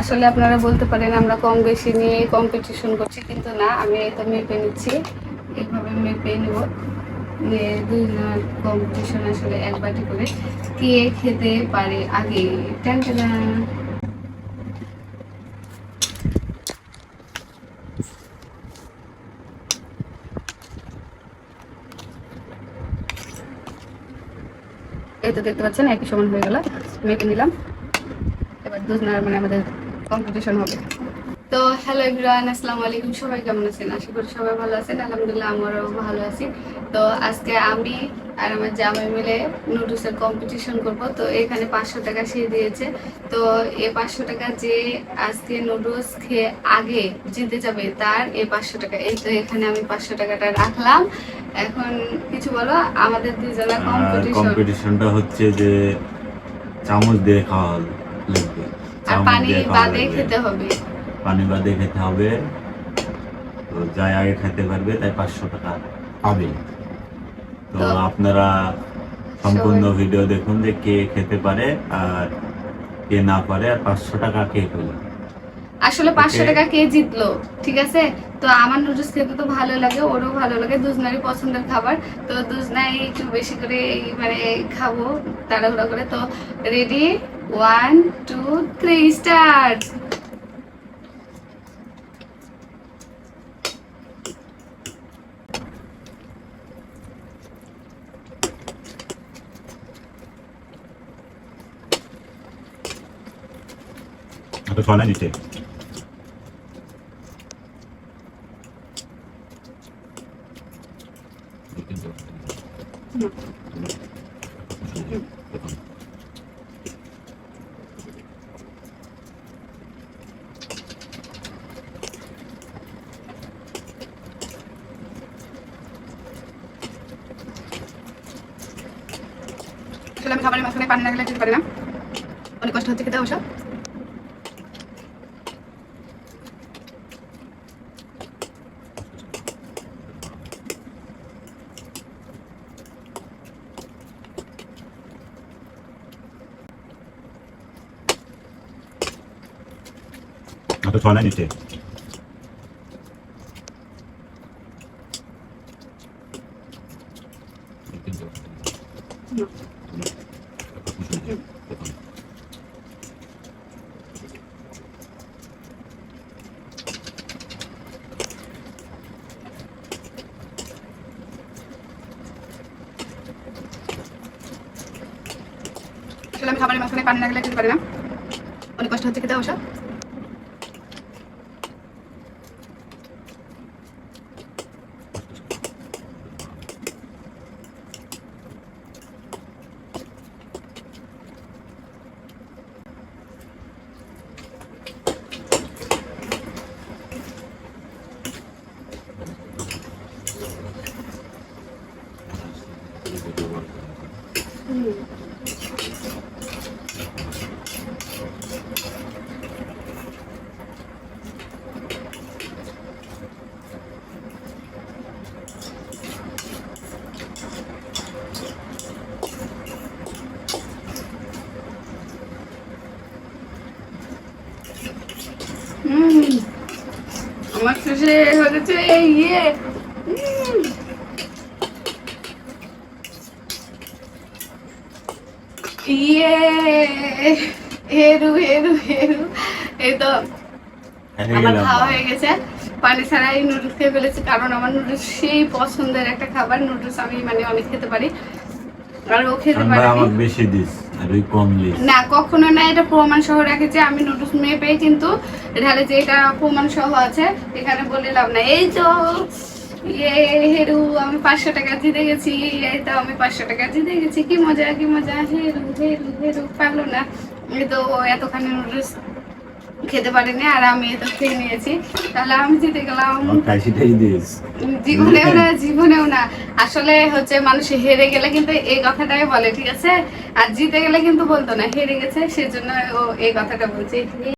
আসলে আপনারা বলতে পারেন আমরা কম বেশি নিয়ে কম্পিটিশন করছি, কিন্তু না, আমি এটা মেপে নিচ্ছি। এইভাবে মেপে নেব। কম্পিটিশন আসলে এক বাটি করে। কে খেতে পারে আগে? টানা। এই তো দেখতে পাচ্ছেন, একই সমান হয়ে গেল। মেপে নিলাম। এবার দুজনার মানে আমাদের কম্পিটিশন হবে। তো হ্যালো এভরিওয়ান আসসালামু আলাইকুম। সবাই কেমন আছেন? আশা করি সবাই ভালো আছেন। আলহামদুলিল্লাহ আমারও ভালো আছি। তো আজকে আমি আর আমার জামাই মিলে নুডলসের কম্পিটিশন করব। তো এখানে পাঁচশো টাকা সে দিয়েছে। তো এই পাঁচশো টাকা যে আজকে নুডলস খেয়ে আগে জিতে যাবে তার এই পাঁচশো টাকা। এই তো এখানে আমি পাঁচশো টাকাটা রাখলাম। এখন কিছু বলো আমাদের দুজনের কম্পিটিশন কম্পিটিশনটা হচ্ছে যে চামচ দিয়ে খাওয়া লাগবে। আর পানি বাদে খেতে হবে। পানি বাদে খেতে হবে। তো যাই আগে খেতে পারবে তাই পাঁচশো টাকা। পাবে তো তো- আপনারা সম্পূর্ণ ভিডিও দেখুন যে কে খেতে পারে আর কে না পারে আর পাঁচশো টাকা কে পেল। আসলে পাঁচশো টাকা কে জিতলো ঠিক আছে? তো আমার নুডলস খেতে তো ভালো লাগে ওরও ভালো লাগে দুজনারই পছন্দের খাবার। তো দুজনাই একটু বেশি করে মানে খাব তাড়াহুড়া করে। তো ready One, two, three, start. അത് കാണാൻ ഇട്ടേ Mm-hmm. আমি খাবারের মাঝখানে পানি লাগলে খেতে পারি না। অনেক কষ্ট হচ্ছে খেতে অবশ্য। তো ছয় না নিচে। আসলে আমি খাবারের মাঝখানে পানি লাগলে খেতে পারি না। অনেক কষ্ট হচ্ছে খেতে অবশ্য। আমার শেষে হয়েছে ইয়ে ইয়ে হেরু হেরু হেরু। এই তো আমার খাওয়া হয়ে গেছে। পানি ছাড়াই নুডলস খেয়ে ফেলেছি কারণ আমার নুডলস সেই পছন্দের একটা খাবার। নুডলস আমি মানে অনেক খেতে পারি আর ও খেতে আমরা পারে বেশি দিস আর ওই কম দিস। না কখনো না এটা প্রমাণ সহ রেখেছে আমি নুডলস মেয়ে পেয়ে কিন্তু ঢালে যে এটা প্রমাণ সহ আছে এখানে বলে লাভ না এই তো ইয়ে হেরু আমি পাঁচশো টাকা জিতে গেছি এই তো আমি পাঁচশো টাকা জিতে গেছি। কি মজা কি মজা হেরু হেরু হেরু পারল না। এই তো এতখানি নুডলস খেতে পারেনি আর আমি তো খেয়ে নিয়েছি। তাহলে আমি জিতে গেলাম। জীবনেও না জীবনেও না। আসলে হচ্ছে মানুষ হেরে গেলে কিন্তু এই কথাটাই বলে ঠিক আছে? আর জিতে গেলে কিন্তু বলতো না হেরে গেছে সেজন্য ও এই কথাটা বলছে।